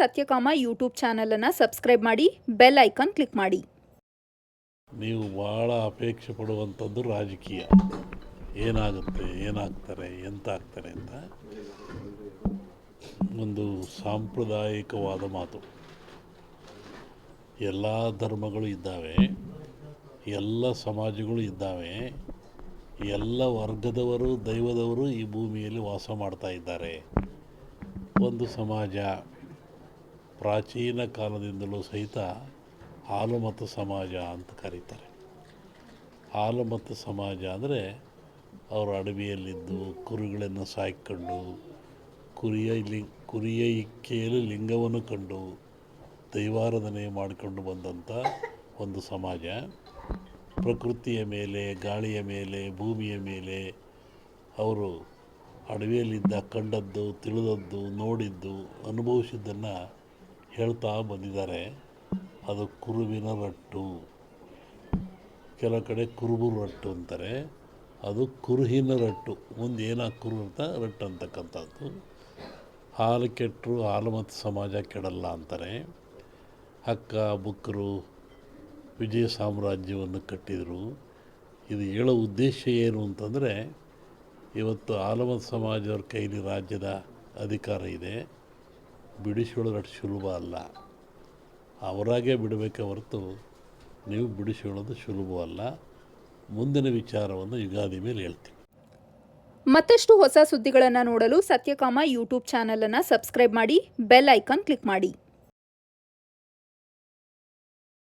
Satyakama YouTube ಚಾನಲನ್ನು subscribe ಮಾಡಿ, bell icon click ಮಾಡಿ. ನೀವು ಭಾಳ ಅಪೇಕ್ಷೆ ಪಡುವಂಥದ್ದು ರಾಜಕೀಯ. ಏನಾಗುತ್ತೆ, ಏನಾಗ್ತಾರೆ ಎಂತ ಆಗ್ತಾರೆ ಅಂತ ಒಂದು ಸಾಂಪ್ರದಾಯಿಕವಾದ ಮಾತು. ಎಲ್ಲ ಧರ್ಮಗಳು ಇದ್ದಾವೆ, ಎಲ್ಲ ಸಮಾಜಗಳು ಇದ್ದಾವೆ, ಎಲ್ಲ ವರ್ಗದವರು, ದೈವದವರು ಈ ಭೂಮಿಯಲ್ಲಿ ವಾಸ ಮಾಡ್ತಾ ಇದ್ದಾರೆ. ಒಂದು ಸಮಾಜ ಪ್ರಾಚೀನ ಕಾಲದಿಂದಲೂ ಸಹಿತ ಹಾಲುಮತ ಸಮಾಜ ಅಂತ ಕರೀತಾರೆ. ಹಾಲುಮತ ಸಮಾಜ ಅಂದರೆ ಅವರು ಅಡವಿಯಲ್ಲಿದ್ದು, ಕುರಿಗಳನ್ನು ಸಾಕಿಕೊಂಡು ಕುರಿಯ ಲಿ, ಕುರಿಯ ಇಕ್ಕೆಯಲ್ಲಿ ಲಿಂಗವನ್ನು ಕಂಡು ದೈವಾರಾಧನೆ ಮಾಡಿಕೊಂಡು ಬಂದಂಥ ಒಂದು ಸಮಾಜ. ಪ್ರಕೃತಿಯ ಮೇಲೆ, ಗಾಳಿಯ ಮೇಲೆ, ಭೂಮಿಯ ಮೇಲೆ ಅವರು ಅಡವಿಯಲ್ಲಿದ್ದ, ಕಂಡದ್ದು, ತಿಳಿದದ್ದು, ನೋಡಿದ್ದು, ಅನುಭವಿಸಿದ್ದನ್ನು ಹೇಳ್ತಾ ಬಂದಿದ್ದಾರೆ, ಅದು ಕುರುವಿನ ರಟ್ಟು. ಕೆಲ ಕಡೆ ಕುರುಬು ರಟ್ಟು ಅಂತಾರೆ, ಅದು ಕುರುಹಿನ ರಟ್ಟು. ಮುಂದೆ ಏನ ಕುರು ಅಂತ? ರಟ್ಟು ಅಂತಕ್ಕಂಥದ್ದು. ಹಾಲು ಕೆಟ್ಟರು ಹಾಲು ಮತ್ತು ಸಮಾಜ ಕೆಡಲ್ಲ ಅಂತಾರೆ. ಹಕ್ಕ ಬುಕ್ಕರು ವಿಜಯ ಸಾಮ್ರಾಜ್ಯವನ್ನು ಕಟ್ಟಿದರು. ಇದು ಹೇಳೋ ಉದ್ದೇಶ ಏನು ಅಂತಂದರೆ, ಇವತ್ತು ಆಲಮತ್ ಸಮಾಜವ್ರ ಕೈಲಿ ರಾಜ್ಯದ ಅಧಿಕಾರ ಇದೆ. ಬಿಡಿಸಿಕೊಳ್ಳೋದು ಅಷ್ಟು ಸುಲಭ ಅಲ್ಲ. ಅವರಾಗೆ ಬಿಡಬೇಕೆ ಹೊರತು ನೀವು ಬಿಡಿಸಿಕೊಳ್ಳೋದು ಸುಲಭವಲ್ಲ ಮುಂದಿನ ವಿಚಾರವನ್ನು ಯುಗಾದಿ ಮೇಲೆ ಹೇಳ್ತೀನಿ. ಮತ್ತಷ್ಟು ಹೊಸ ಸುದ್ದಿಗಳನ್ನು ನೋಡಲು ಸತ್ಯಕಾಮ ಯೂಟ್ಯೂಬ್ ಚಾನಲನ್ನು ಸಬ್ಸ್ಕ್ರೈಬ್ ಮಾಡಿ, ಬೆಲ್ ಐಕಾನ್ ಕ್ಲಿಕ್ ಮಾಡಿ.